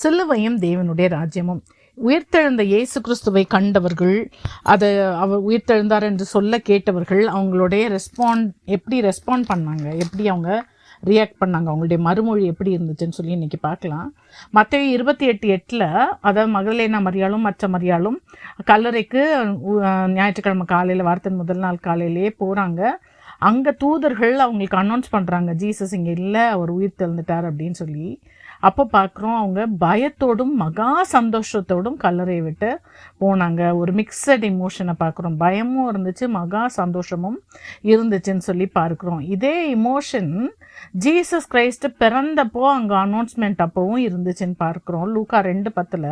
சிலுவையும் தேவனுடைய ராஜ்யமும். உயிர்த்தெழுந்த இயேசு கிறிஸ்துவை கண்டவர்கள் அதை அவர் உயிர்த்தெழுந்தார் என்று சொல்ல கேட்டவர்கள் அவங்களுடைய ரெஸ்பாண்ட் எப்படி ரெஸ்பாண்ட் பண்ணாங்க? எப்படி அவங்க ரியாக்ட் பண்ணாங்க? அவங்களுடைய மறுமொழி எப்படி இருந்துச்சுன்னு சொல்லி இன்றைக்கி பார்க்கலாம். மற்ற இருபத்தி எட்டு எட்டில் அதாவது மகளேனா மரியாளும் மற்ற மரியாளும் கல்லறைக்கு ஞாயிற்றுக்கிழமை காலையில் வாரத்தின் முதல் நாள் காலையிலேயே போகிறாங்க அங்கே தூதர்கள் அவங்களுக்கு அனௌன்ஸ் பண்ணுறாங்க ஜீசஸ் இங்கே இல்லை அவர் உயிர் தெழுந்துட்டார் அப்படின்னு சொல்லி. அப்போ பார்க்குறோம் அவங்க பயத்தோடும் மகா சந்தோஷத்தோடும் கல்லறையை விட்டு போனாங்க. ஒரு மிக்சட் இமோஷனை பார்க்குறோம் பயமும் இருந்துச்சு மகா சந்தோஷமும் இருந்துச்சுன்னு சொல்லி பார்க்குறோம். இதே இமோஷன் ஜீசஸ் கிரைஸ்ட் பிறந்தப்போ அங்கே அனௌன்ஸ்மெண்ட் அப்போவும் இருந்துச்சுன்னு பார்க்குறோம். லூக்கா ரெண்டு பத்தில்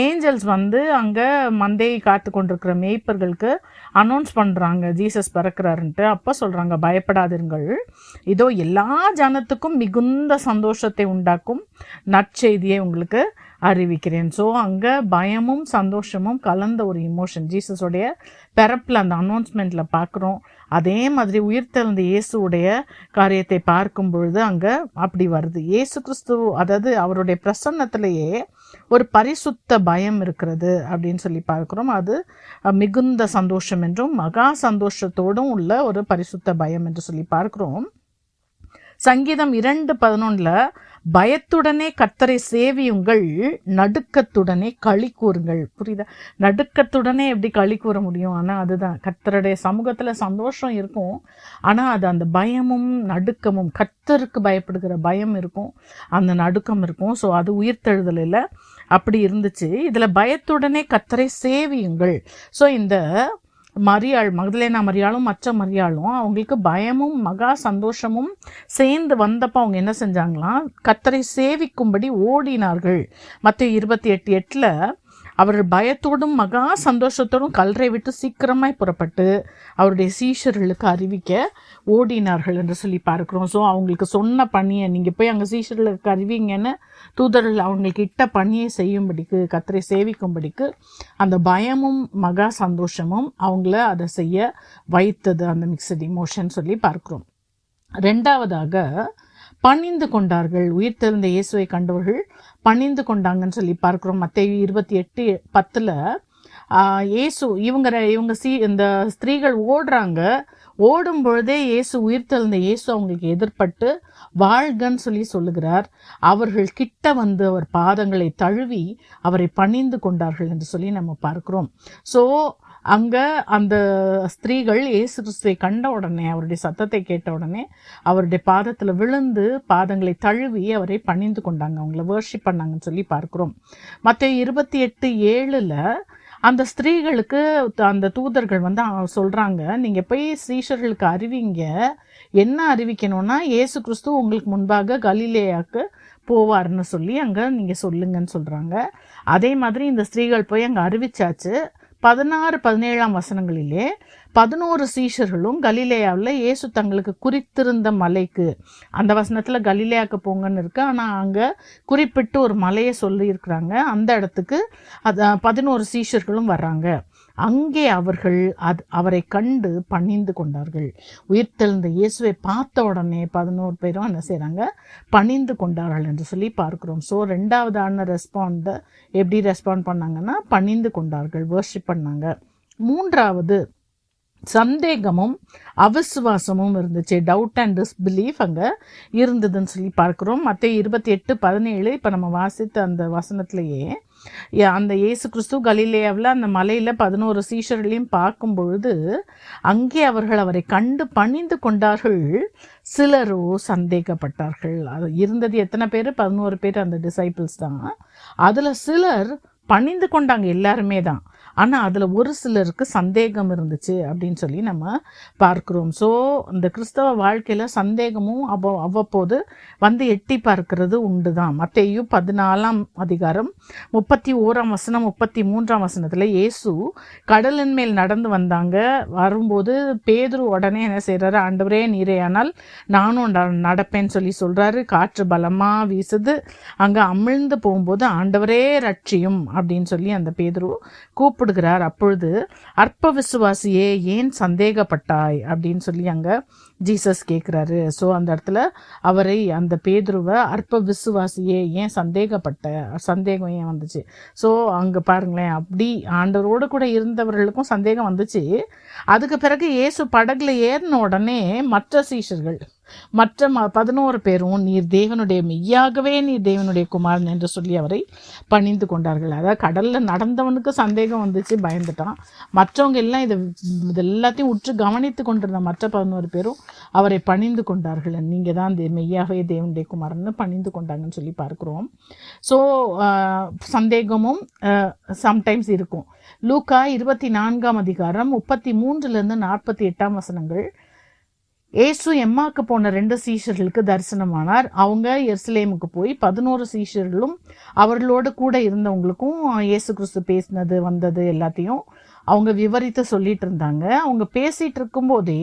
ஏஞ்சல்ஸ் வந்து அங்கே மந்தையை காத்து கொண்டிருக்கிற மேய்ப்பர்களுக்கு அனௌன்ஸ் பண்ணுறாங்க ஜீசஸ் பிறக்கிறாருன்ட்டு. அப்போ சொல்கிறாங்க பயப்படாதிருங்கள். இதோ எல்லா ஜனத்துக்கும் மிகுந்த சந்தோஷத்தை உண்டாக்கும் நற்செய்தியை உங்களுக்கு அறிவிக்கிறேன். ஸோ அங்கே பயமும் சந்தோஷமும் கலந்த ஒரு இமோஷன் ஜீசஸோடைய பிறப்பில் அந்த அனௌன்ஸ்மெண்ட்டில் பார்க்குறோம். அதே மாதிரி உயிர்த்தெழுந்த இயேசுடைய காரியத்தை பார்க்கும் பொழுது அங்கே அப்படி வருது. இயேசு கிறிஸ்து அதாவது அவருடைய பிரசன்னத்திலேயே ஒரு பரிசுத்த பயம் இருக்கிறது அப்படின்னு சொல்லி பார்க்குறோம். அது மிகுந்த சந்தோஷம் என்றும் மகா சந்தோஷத்தோடும் உள்ள ஒரு பரிசுத்த பயம் என்று சொல்லி பார்க்குறோம். சங்கீதம் இரண்டு பதினொன்றில் பயத்துடனே கர்த்தரை சேவியுங்கள் நடுக்கத்துடனே களி கூறுங்கள். புரியுதா? நடுக்கத்துடனே எப்படி களி கூற முடியும்? ஆனால் அதுதான். கர்த்தருடைய சமூகத்தில் சந்தோஷம் இருக்கும். ஆனால் அது அந்த பயமும் நடுக்கமும் கர்த்தருக்கு பயப்படுகிற பயம் இருக்கும். அந்த நடுக்கம் இருக்கும். ஸோ அது உயிர்த்தெழுதலில் அப்படி இருந்துச்சு. இதில் பயத்துடனே கத்தரை சேவியுங்கள். ஸோ இந்த மரியாள் மகதலேனா மரியாளும் மற்ற மரியாளும் அவங்களுக்கு பயமும் மகா சந்தோஷமும் சேர்ந்து வந்தப்போ அவங்க என்ன செஞ்சாங்களாம்? கத்தரை சேவிக்கும்படி ஓடினார்கள். மற்ற இருபத்தி எட்டு எட்டில் அவர்கள் பயத்தோடும் மகா சந்தோஷத்தோடும் கல்றை விட்டு சீக்கிரமாய் புறப்பட்டு அவருடைய சீஷர்களுக்கு அறிவிக்க ஓடினார்கள் என்று சொல்லி பார்க்குறோம். ஸோ அவங்களுக்கு சொன்ன பணியை நீங்கள் போய் அங்கே சீஷர்களுக்கு அறிவிங்கன்னு தூதர்கள் அவங்களுக்கு இட்ட பணியை செய்யும்படிக்கு கத்தரை சேவிக்கும்படிக்கு அந்த பயமும் மகா சந்தோஷமும் அவங்கள அதை செய்ய வைத்தது அந்த மிக்சட் இமோஷன் சொல்லி பார்க்குறோம். ரெண்டாவதாக பணிந்து கொண்டார்கள். உயிர்த்தெழுந்த இயேசுவை கண்டவர்கள் பணிந்து கொண்டாங்கன்னு சொல்லி பார்க்கிறோம். மற்ற இருபத்தி எட்டு பத்தில் இயேசு இவங்க இவங்க சி இந்த ஸ்திரீகள் ஓடுறாங்க. ஓடும் பொழுதே இயேசு உயிர்த்தெழுந்த இயேசு அவங்களுக்கு எதிர்பட்டு வாழ்கன்னு சொல்லி சொல்லுகிறார். அவர்கள் கிட்ட வந்து அவர் பாதங்களை தழுவி அவரை பணிந்து கொண்டார்கள் என்று சொல்லி நம்ம பார்க்கிறோம். ஸோ அங்கே அந்த ஸ்திரீகள் இயேசு கிறிஸ்துவை கண்ட உடனே அவருடைய சத்தத்தை கேட்ட உடனே அவருடைய பாதத்தில் விழுந்து பாதங்களை தழுவி அவரை பணிந்து கொண்டாங்க. அவங்கள வேர்ஷிப் பண்ணாங்கன்னு சொல்லி பார்க்கிறோம். மற்ற இருபத்தி எட்டு ஏழில் அந்த ஸ்திரீகளுக்கு த- அந்த தூதர்கள் வந்து சொல்கிறாங்க நீங்கள் போய் ஸ்ரீஷர்களுக்கு அறிவிங்க. என்ன அறிவிக்கணும்னா இயேசு கிறிஸ்து உங்களுக்கு முன்பாக கலிலேயாக்கு போவார்னு சொல்லி அங்கே நீங்கள் சொல்லுங்கன்னு சொல்கிறாங்க அதே மாதிரி இந்த ஸ்திரீகள் போய் அங்கே அறிவிச்சாச்சு. பதினாறு பதினேழாம் வசனங்களிலே பதினோரு சீஷர்களும் கலிலேயாவில் இயேசு தங்களுக்கு குறித்திருந்த மலைக்கு அந்த வசனத்தில் கலிலேயாவுக்கு போங்கன்னு இருக்கு. ஆனால் அங்கே குறிப்பிட்டு ஒரு மலையை சொல்லியிருக்கிறாங்க. அந்த இடத்துக்கு அது பதினோரு சீஷர்களும் வர்றாங்க. அங்கே அவர்கள் அது அவரை கண்டு பணிந்து கொண்டார்கள். உயிர்த்தெழுந்த இயேசுவை பார்த்த உடனே பதினோரு பேரும் என்ன செய்கிறாங்க பணிந்து கொண்டார்கள் என்று சொல்லி பார்க்கிறோம். ஸோ ரெண்டாவதான ரெஸ்பாண்ட எப்படி ரெஸ்பாண்ட் பண்ணாங்கன்னா பணிந்து கொண்டார்கள் வர்ஷிப் பண்ணாங்க. மூன்றாவது சந்தேகமும் அவிசுவாசமும் இருந்துச்சு. டவுட் அண்ட் டிஸ்பிலீஃப் அங்கே இருந்ததுன்னு சொல்லி பார்க்குறோம். மற்ற இருபத்தி எட்டு பதினேழு இப்போ நம்ம வாசித்த அந்த வசனத்திலேயே அந்த இயேசு கிறிஸ்து கலிலேயாவில் அந்த மலையில் பதினோரு சீஷர்களையும் பார்க்கும் பொழுது அங்கே அவர்கள் அவரை கண்டு பணிந்து கொண்டார்கள். சிலரோ சந்தேகப்பட்டார்கள். அது இருந்தது எத்தனை பேர்? பதினோரு பேர் அந்த டிசைபிள்ஸ் தான். அதில் சிலர் பணிந்து கொண்டாங்க எல்லாருமே தான். ஆனால் அதில் ஒரு சிலருக்கு சந்தேகம் இருந்துச்சு அப்படின்னு சொல்லி நம்ம பார்க்குறோம். ஸோ இந்த கிறிஸ்தவ வாழ்க்கையில் சந்தேகமும் அவ்வ அவ்வப்போது வந்து எட்டி பார்க்கிறது உண்டு தான் மற்றையும் பதினாலாம் அதிகாரம் முப்பத்தி ஓராம் வசனம் முப்பத்தி மூன்றாம் வசனத்தில் இயேசு கடலின் மேல் நடந்து வந்தாங்க. வரும்போது பேதுரு உடனே என்ன செய்கிறாரு ஆண்டவரே நீரையானால் நானும் நட- நடப்பேன்னு சொல்லி சொல்கிறாரு காற்று பலமாக வீசுது. அங்கே அமிழ்ந்து போகும்போது ஆண்டவரே ரட்சியும். அப்படின்னு சொல்லி அந்த பேதுரு கூப்பிடுகிறார். அப்பொழுது அற்ப விசுவாசியே ஏன் சந்தேகப்பட்டாய்? அப்படின்னு சொல்லி அங்கே ஜீசஸ் கேட்குறாரு ஸோ அந்த இடத்துல அவரை அந்த பேதுருவை அற்ப விசுவாசியே ஏன் சந்தேகப்பட்ட சந்தேகம் ஏன் வந்துச்சு? ஸோ அங்கே பாருங்களேன் அப்படி ஆண்டவரோடு கூட இருந்தவர்களுக்கும் சந்தேகம் வந்துச்சு. அதுக்கு பிறகு இயேசு படகுல ஏறின உடனே மற்ற சீஷர்கள் மற்ற ம பதினோரு பேரும் நீர் தேவனுடைய மெய்யாகவே நீர் தேவனுடைய குமாரன் என்று சொல்லி அவரை பணிந்து கொண்டார்கள். அதாவது கடலில் நடந்தவனுக்கு சந்தேகம் வந்துச்சு பயந்துட்டான். மற்றவங்க எல்லாம் இதை இது எல்லாத்தையும் உற்று கவனித்து கொண்டிருந்த மற்ற பதினோரு பேரும் அவரை பணிந்து கொண்டார்கள். நீங்கள் தான் இந்த மெய்யாகவே தேவனுடைய குமாரன் பணிந்து கொண்டாங்கன்னு சொல்லி பார்க்குறோம். ஸோ சந்தேகமும் சம்டைம்ஸ் இருக்கும். லூக்கா இருபத்தி நான்காம் அதிகாரம் முப்பத்தி மூன்றுலேருந்து நாற்பத்தி எட்டாம் வசனங்கள் ஏசு எம்மாக்கு போன ரெண்டு சீஷர்களுக்கு தரிசனமானார். அவங்க எருசலேமுக்கு போய் பதினோரு சீஷர்களும் அவர்களோடு கூட இருந்தவங்களுக்கும் இயேசு கிறிஸ்து பேசினது வந்தது எல்லாத்தையும் அவங்க விவரித்து சொல்லிட்டு இருந்தாங்க. அவங்க பேசிகிட்டு இருக்கும்போதே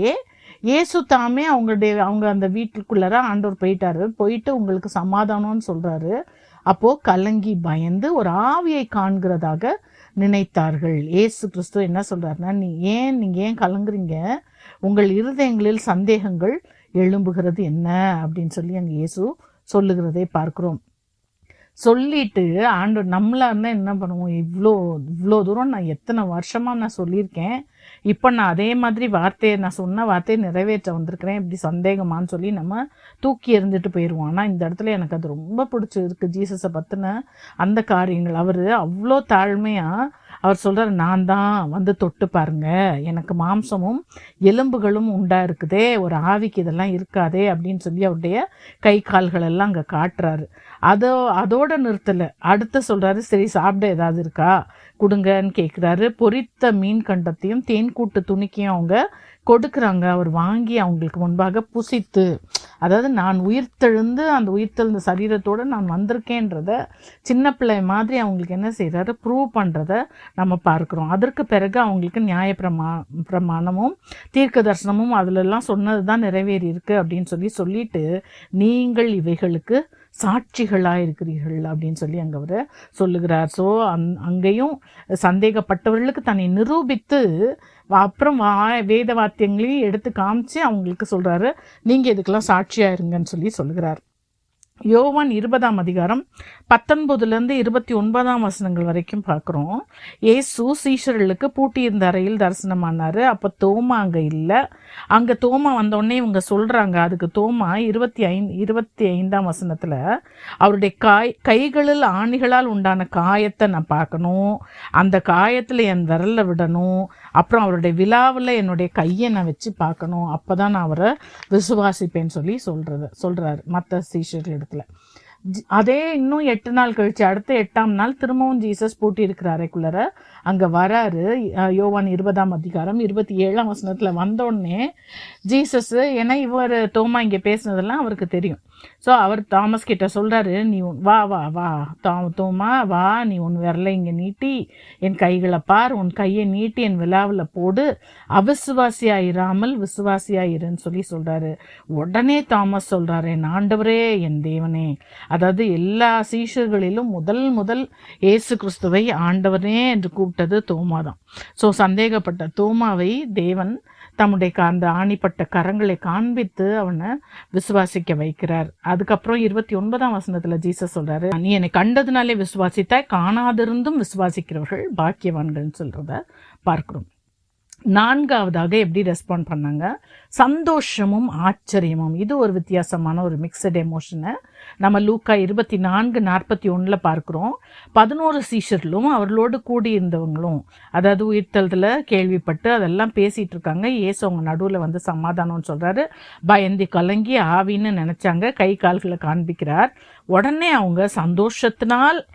இயேசு தாமே அவங்களுடைய அவங்க அந்த வீட்டுக்குள்ளார ஆண்டவர் போயிட்டாரு. போயிட்டு உங்களுக்கு சமாதானம்னு சொல்கிறாரு அப்போது கலங்கி பயந்து ஒரு ஆவியை காண்கிறதாக நினைத்தார்கள். ஏசு கிறிஸ்து என்ன சொல்கிறாருன்னா நீ ஏன் நீங்கள் ஏன் கலங்குறீங்க? உங்கள் இருதயங்களில் சந்தேகங்கள் எழும்புகிறது என்ன? அப்படின்னு சொல்லி அங்கே இயேசு சொல்லுகிறதை பார்க்கிறோம். சொல்லிட்டு ஆண்டு நம்மளாக இருந்தால் என்ன பண்ணுவோம்? இவ்வளோ இவ்வளோ தூரம் நான் எத்தனை வருஷமாக நான் சொல்லியிருக்கேன். இப்போ நான் அதே மாதிரி வார்த்தையை நான் சொன்ன வார்த்தையை நிறைவேற்ற வந்திருக்கிறேன். இப்படி சந்தேகமான்னு சொல்லி நம்ம தூக்கி எறிஞ்சிட்டு போயிடுவோம் ஆனால் இந்த இடத்துல எனக்கு அது ரொம்ப பிடிச்சிருக்கு. ஜீசஸை பற்றின அந்த காரியங்கள். அவர் அவ்வளோ தாழ்மையாக அவர் சொல்கிறார் நான் தான் வந்து தொட்டு பாருங்க. எனக்கு மாம்சமும் எலும்புகளும் உண்டா இருக்குதே. ஒரு ஆவிக்கு இதெல்லாம் இருக்காதே அப்படின்னு சொல்லி அவருடைய கை கால்கள் எல்லாம் அங்கே காட்டுறாரு. அதோ அதோட நிறுத்தலை. அடுத்து சொல்கிறாரு சரி சாப்பிட ஏதாவது இருக்கா? கொடுங்கன்னு கேட்குறாரு பொரித்த மீன் கண்டத்தையும் தேன் கூட்டு துணிக்கையும் அவங்க கொடுக்குறாங்க. அவர் வாங்கி அவங்களுக்கு முன்பாக புசித்து அதாவது நான் உயிர்த்தெழுந்து அந்த உயிர்த்தெழுந்த சரீரத்தோடு நான் வந்திருக்கேன்றத சின்ன பிள்ளை மாதிரி அவங்களுக்கு என்ன செய்கிறாரு ப்ரூவ் பண்ணுறத நம்ம பார்க்குறோம். அதற்கு பிறகு அவங்களுக்கு நியாய பிரமா பிரமாணமும் தீர்க்க தரிசனமும் அதிலெல்லாம் சொன்னது தான் நிறைவேறியிருக்கு அப்படின்னு சொல்லி சொல்லிட்டு நீங்கள் இவைகளுக்கு சாட்சிகளாக இருக்கிறீர்கள் அப்படின்னு சொல்லி அங்கே அவர் சொல்லுகிறார். ஸோ அந் அங்கேயும் சந்தேகப்பட்டவர்களுக்கு தன்னை நிரூபித்து அப்புறம் வா வேத வாத்தியங்களையும் எடுத்து காமிச்சு அவங்களுக்கு சொல்கிறாரு நீங்கள் இதுக்கெல்லாம் சாட்சியாக இருங்கன்னு சொல்லி சொல்லுகிறார். யோவான் இருபதாம் அதிகாரம் பத்தொன்பதுலேருந்து இருபத்தி ஒன்பதாம் வசனங்கள் வரைக்கும் பார்க்குறோம். ஏசு சீஷர்களுக்கு பூட்டியிருந்த அறையில் தரிசனமானார். அப்போ தோமா அங்கே இல்லை. அங்கே தோமா வந்தோடனே இவங்க சொல்கிறாங்க அதுக்கு தோமா இருபத்தி ஐந்து இருபத்தி ஐந்தாம் வசனத்தில் அவருடைய காய் கைகளில் ஆணிகளால் உண்டான காயத்தை நான் பார்க்கணும் அந்த காயத்தில் என் விரலில் விடணும் அப்புறம் அவருடைய விழாவில் என்னுடைய கையை நான் வச்சு பார்க்கணும். அப்போ தான் நான் அவரை விசுவாசிப்பேன்னு சொல்லி சொல்கிறது சொல்கிறாரு மற்ற சீஷர் இடத்துல அதே இன்னும் எட்டு நாள் கழிச்சு அடுத்த எட்டாம் நாள் திரும்பவும் ஜீசஸ் பூட்டி இருக்கிற அங்கே வராரு யோவான் இருபதாம் அதிகாரம் இருபத்தி ஏழாம் வசனத்தில் வந்தோடனே ஜீசஸ் ஏன்னா இவர் தோமா இங்கே பேசுனதெல்லாம் அவருக்கு தெரியும். ஸோ அவர் தாமஸ் கிட்ட சொல்கிறாரு நீ வா வா வா. தா தோமா வா. நீ உன் விரலை இங்கே நீட்டி என் கைகளை பார். உன் கையை நீட்டி என் விழாவில் போடு. அவிசுவாசியாயிராமல் விசுவாசியாயிருன்னு சொல்லி சொல்கிறாரு உடனே தாமஸ் சொல்கிறாரு என் ஆண்டவரே என் தேவனே. அதாவது எல்லா சீஷர்களிலும் முதல் முதல் இயேசு கிறிஸ்துவை ஆண்டவரே என்று கூப்பிட்டது தோமா தான். ஸோ சந்தேகப்பட்ட தோமாவை தேவன் தம்முடைய அந்த ஆணிப்பட்ட கரங்களை காண்பித்து அவனை விசுவாசிக்க வைக்கிறார். அதுக்கப்புறம் இருபத்தி ஒன்பதாம் வசனத்துல ஜீசஸ் சொல்றாரு நீ என்னை கண்டதுனாலே விசுவாசித்தாய் காணாதிருந்தும் விசுவாசிக்கிறவர்கள் பாக்கியவான்கள்னு சொல்றத பார்க்கிறோம். நான்காவதாக எப்படி ரெஸ்பாண்ட் பண்ணாங்க? சந்தோஷமும் ஆச்சரியமும். இது ஒரு வித்தியாசமான ஒரு மிக்சட் எமோஷனை நம்ம லூக்கா இருபத்தி நான்கு நாற்பத்தி ஒன்றில் பார்க்குறோம். பதினோரு சீஷர்களும் அவர்களோடு கூடியிருந்தவங்களும் அதாவது உயிர்த்தலத்தில் கேள்விப்பட்டு அதெல்லாம் பேசிகிட்டு இருக்காங்க. ஏசு அவங்க நடுவில் வந்து சமாதானம்னு சொல்கிறாரு பயந்தி கலங்கி ஆவின்னு நினச்சாங்க. கை கால்களை காண்பிக்கிறார். உடனே அவங்க சந்தோஷத்தினால்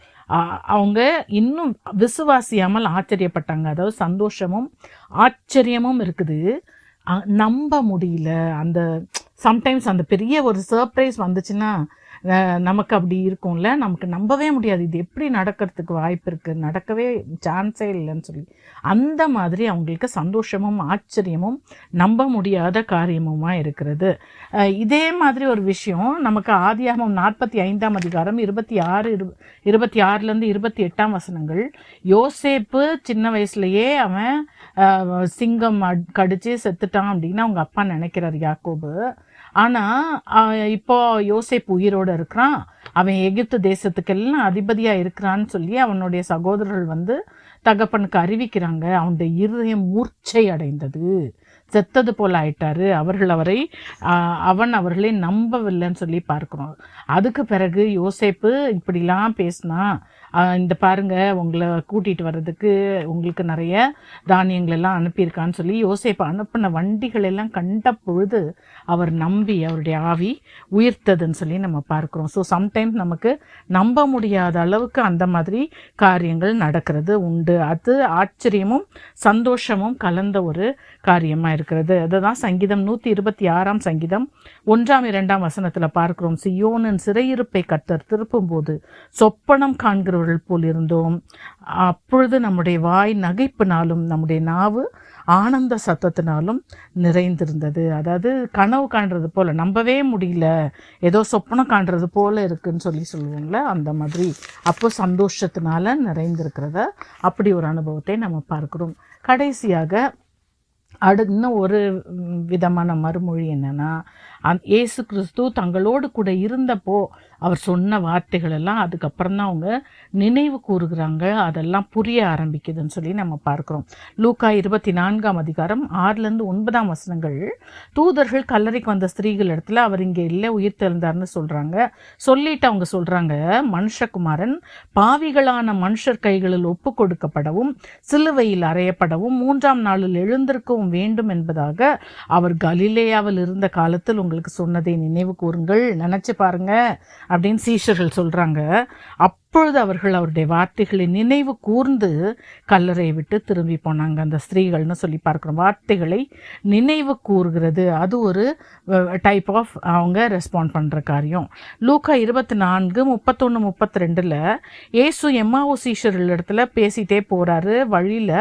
அவங்க இன்னும் விசுவாசியாமல் ஆச்சரியப்பட்டாங்க. அதாவது சந்தோஷமும் ஆச்சரியமும் இருக்குது. நம்ப முடியல. அந்த சம்டைம்ஸ் அந்த பெரிய ஒரு சர்ப்ரைஸ் வந்துச்சுன்னா நமக்கு அப்படி இருக்கும்ல? நமக்கு நம்பவே முடியாது. இது எப்படி நடக்கிறதுக்கு வாய்ப்பு இருக்குது நடக்கவே சான்ஸே இல்லைன்னு சொல்லி. அந்த மாதிரி அவங்களுக்கு சந்தோஷமும் ஆச்சரியமும் நம்ப முடியாத காரியமுமாக இருக்கிறது. இதே மாதிரி ஒரு விஷயம். நமக்கு ஆதியாகமம் நாற்பத்தி ஐந்தாம் அதிகாரம் இருபத்தி ஆறு இரு இருபத்தி ஆறுலேருந்து இருபத்தி எட்டாம் வசனங்கள். யோசேப்பு சின்ன வயசுலையே அவன் சிங்கம் அட்- கடிச்சு செத்துட்டான் அப்படின்னு அவங்க அப்பா நினைக்கிறார் யாக்கோபு. ஆனால் இப்போ யோசேப் உயிரோடு இருக்கிறான். அவன் எகிப்து தேசத்துக்கெல்லாம் அதிபதியாக இருக்கிறான்னு சொல்லி அவனுடைய சகோதரர்கள் வந்து தகப்பனுக்கு அறிவிக்கிறாங்க. அவனுடைய இருதயம் மூர்ச்சை அடைந்தது. செத்தது போல் ஆயிட்டாரு. அவர்கள் அவரை அவன் அவர்களை நம்பவில்லைன்னு சொல்லி பார்க்குறோம். அதுக்கு பிறகு யோசேப்பு இப்படிலாம் பேசினா இந்த பாருங்க உங்களை கூட்டிகிட்டு வர்றதுக்கு உங்களுக்கு நிறைய தானியங்கள் எல்லாம் அனுப்பியிருக்கான்னு சொல்லி யோசிப்பா அனுப்பின வண்டிகள் எல்லாம் கண்ட பொழுது அவர் நம்பி அவருடைய ஆவி உயிர்த்ததுன்னு சொல்லி நம்ம பார்க்குறோம். ஸோ சம்டைம்ஸ் நமக்கு நம்ப முடியாத அளவுக்கு அந்த மாதிரி காரியங்கள் நடக்கிறது உண்டு. அது ஆச்சரியமும் சந்தோஷமும் கலந்த ஒரு காரியமாக இருக்கிறது. அதுதான் சங்கீதம் நூற்றி இருபத்தி ஆறாம் சங்கீதம் ஒன்றாம் இரண்டாம் வசனத்தில் பார்க்கிறோம். சியோனின் சிறையிருப்பை கத்தர் திருப்பும்போது சொப்பனம் காண்கிறவர்கள் போல் இருந்தோம். அப்பொழுது நம்முடைய வாய் நகைப்பினாலும் நம்முடைய நாவு ஆனந்த சத்தத்தினாலும் நிறைந்திருந்தது. அதாவது கனவு காண்றது போல் நம்பவே முடியல. ஏதோ சொப்பனம் காண்றது போல் இருக்குன்னு சொல்லி சொல்லுவோம்ல அந்த மாதிரி. அப்போ சந்தோஷத்தினால நிறைந்திருக்கிறத அப்படி ஒரு அனுபவத்தை நம்ம பார்க்கிறோம். கடைசியாக அடு இன்னும் ஒரு விதமான மறுமொழி என்னென்னா அந் இயேசு கிறிஸ்து தங்களோடு கூட இருந்தப்போ அவர் சொன்ன வார்த்தைகள் எல்லாம் அதுக்கப்புறம் தான் அவங்க நினைவு கூறுகிறாங்க. அதெல்லாம் புரிய ஆரம்பிக்குதுன்னு சொல்லி நம்ம பார்க்குறோம். லூக்கா இருபத்தி நான்காம் அதிகாரம் ஆறுலேருந்து ஒன்பதாம் வசனங்கள். தூதர்கள் கல்லறைக்கு வந்த ஸ்திரீகள் இடத்துல அவர் இங்கே இல்லை உயிர் தெழுந்தார்னு சொல்கிறாங்க சொல்லிட்டு அவங்க சொல்கிறாங்க மனுஷகுமாரன் பாவிகளான மனுஷர் கைகளில் ஒப்பு கொடுக்கப்படவும் சிலுவையில் அறையப்படவும் மூன்றாம் நாளில் எழுந்திருக்கவும் வேண்டும் என்பதாக அவர் கலிலேயாவில் இருந்த காலத்தில் அவர்களுக்கு சொன்னதை நினைவு கூறுங்கள் நினைச்சு பாருங்க. அப்படின்னு சீஷர்கள் சொல்றாங்க. அப்பொழுது அவர்கள் அவருடைய வார்த்தைகளை நினைவு கூர்ந்து கல்லறையை விட்டு திரும்பி போனாங்க. அந்த ஸ்திரீகள்னு சொல்லி பார்க்குறோம். வார்த்தைகளை நினைவு கூறுகிறது அது ஒரு டைப் ஆஃப் அவங்க ரெஸ்பாண்ட் பண்ணுற காரியம். லூக்கா இருபத்தி நான்கு முப்பத்தொன்று முப்பத்தி ரெண்டில் ஏசு எம்மாவோ சீஷர்கள் இடத்துல பேசிட்டே போகிறாரு வழியில்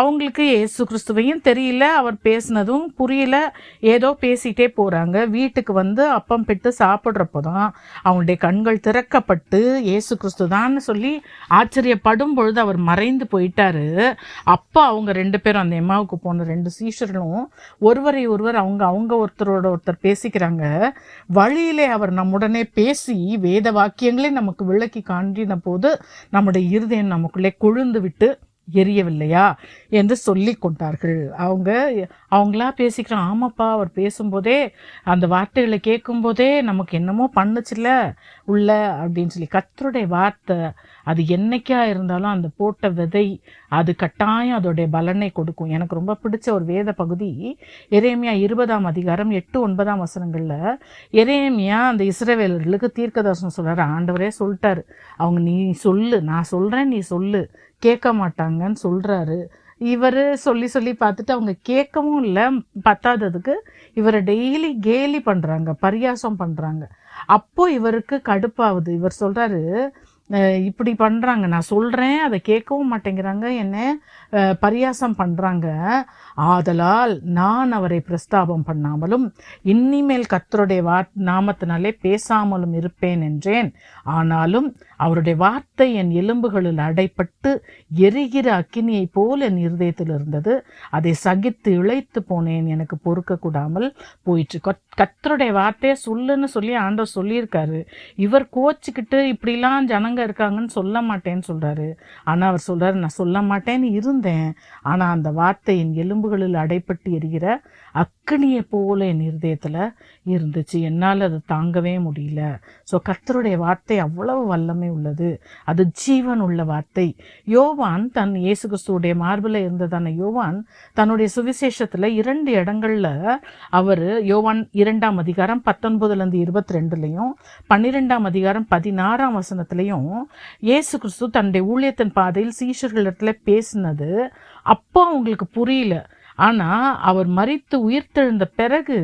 அவங்களுக்கு ஏசு கிறிஸ்துவையும் தெரியல. அவர் பேசினதும் புரியல. ஏதோ பேசிட்டே போகிறாங்க வீட்டுக்கு வந்து அப்பம் பெட்டு சாப்பிட்றப்போ தான் அவங்களுடைய கண்கள் திறக்கப்பட்டு ஏசு கிறிஸ்து தான்னு சொல்லி ஆச்சரியப்படும் பொழுது அவர் மறைந்து போயிட்டாரு. அப்போ அவங்க ரெண்டு பேரும் அந்த எம்மாவுக்கு போன ரெண்டு சீஷர்களும் ஒருவரை ஒருவர் அவங்க அவங்க ஒருத்தரோட ஒருத்தர் பேசிக்கிறாங்க. வழியிலே அவர் நம்முடனே பேசி வேத வாக்கியங்களே நமக்கு விளக்கி காண்டின போது நம்முடைய இருதயம் நமக்குள்ளே கொழுந்து விட்டு எரியவில்லையா என்று சொல்லி கொண்டார்கள். அவங்க அவங்களா பேசிக்கிற ஆமாப்பா அவர் பேசும்போதே அந்த வார்த்தைகளை கேட்கும்போதே நமக்கு என்னமோ பண்ணுச்சுல உள்ள அப்படின்னு சொல்லி. கத்தருடைய வார்த்தை அது என்னைக்கா இருந்தாலும் அந்த போட்ட விதை அது கட்டாயம் அதோடைய பலனை கொடுக்கும். எனக்கு ரொம்ப பிடிச்ச ஒரு வேத பகுதி எரேமியா இருபதாம் அதிகாரம் எட்டு ஒன்பதாம் வசனங்களில் எரேமியா அந்த இஸ்ரவேலர்களுக்கு தீர்க்கதர்சனம் சொல்கிறார் ஆண்டவரே சொல்லிட்டார். அவங்க நீ சொல்லு நான் சொல்கிறேன் நீ சொல்லு. கேட்க மாட்டாங்கன்னு சொல்கிறாரு இவர் சொல்லி சொல்லி பார்த்துட்டு அவங்க கேட்கவும் இல்லை பத்தாததுக்கு இவரை டெய்லி கேலி பண்ணுறாங்க பரியாசம் பண்ணுறாங்க அப்போது இவருக்கு கடுப்பாகுது. இவர் சொல்கிறாரு இப்படி பண்ணுறாங்க நான் சொல்கிறேன் அதை கேட்கவும் மாட்டேங்கிறாங்க. என்ன பரியாசம் பண்ணுறாங்க ஆதலால் நான் அவரை பிரஸ்தாபம் பண்ணாமலும் இனிமேல் கத்தருடைய வா நாமத்தினாலே பேசாமலும் இருப்பேன் என்றேன். ஆனாலும் அவருடைய வார்த்தை என் எலும்புகளில் அடைப்பட்டு எரிகிற அக்கினியைப் போல் என் இருதயத்தில் இருந்தது. அதை சகித்து இழைத்து போனேன். எனக்கு பொறுக்க கூடாமல் போயிற்று. கத்தருடைய வார்த்தையை சொல்லுன்னு சொல்லி ஆண்டவர் சொல்லியிருக்காரு. இவர் கோச்சிக்கிட்டு இப்படிலாம் ஜனங்க இருக்காங்கன்னு சொல்ல மாட்டேன்னு சொல்றாரு. ஆனா அவர் சொல்றாரு நான் சொல்ல மாட்டேன்னு இருந்தேன். ஆனா அந்த வார்த்தை என் எலும்புகளில் அடைப்பட்டு எரிகிற அக்கினியை போல என் இருதயத்தில் இருந்துச்சு. என்னால் அதை தாங்கவே முடியல. ஸோ கர்த்தருடைய வார்த்தை அவ்வளவு வல்லமை உள்ளது. அது ஜீவன் உள்ள வார்த்தை. யோவான் தன் இயேசு கிறிஸ்துடைய மார்பில் இருந்ததான யோவான் தன்னுடைய சுவிசேஷத்தில் இரண்டு இடங்களில் அவர் யோவான் இரண்டாம் அதிகாரம் பத்தொன்பதுலேருந்து இருபத்தி ரெண்டுலையும் பன்னிரெண்டாம் அதிகாரம் பதினாறாம் வசனத்துலையும் இயேசு கிறிஸ்து தன்னுடைய ஊழியத்தின் பாதையில் சீஷர்களிடத்துல பேசினது. அப்போ அவங்களுக்கு புரியல. ஆனால் அவர் மறித்து உயிர்த்தெழுந்த பிறகு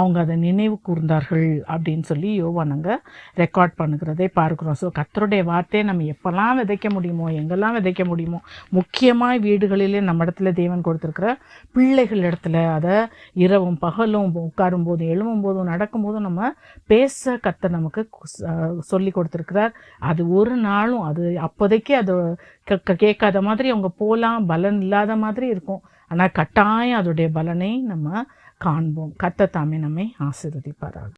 அவங்க அதை நினைவு கூர்ந்தார்கள் அப்படின்னு சொல்லி யோவான் நாங்கள் ரெக்கார்ட் பண்ணுகிறதை பார்க்குறோம். ஸோ கத்தருடைய வார்த்தையை நம்ம எப்போல்லாம் விதைக்க முடியுமோ எங்கெல்லாம் விதைக்க முடியுமோ முக்கியமாக வீடுகளிலே நம்ம இடத்துல தேவன் கொடுத்துருக்கிற பிள்ளைகள் இடத்துல அதை இரவும் பகலும் உட்காரும் போதும் எழும்பும் போதும் நடக்கும்போதும் நம்ம பேச கத்த நமக்கு சொல்லி கொடுத்துருக்கிறார். அது ஒரு நாளும் அது அப்போதைக்கு அது க- கேட்காத மாதிரி அவங்க போகலாம் பலன் இல்லாத மாதிரி இருக்கும். ஆனால் கட்டாயம் அதோடைய பலனை நம்ம காண்போம். கத்த தாமே நம்மை ஆசீர்வதிப்பாராக.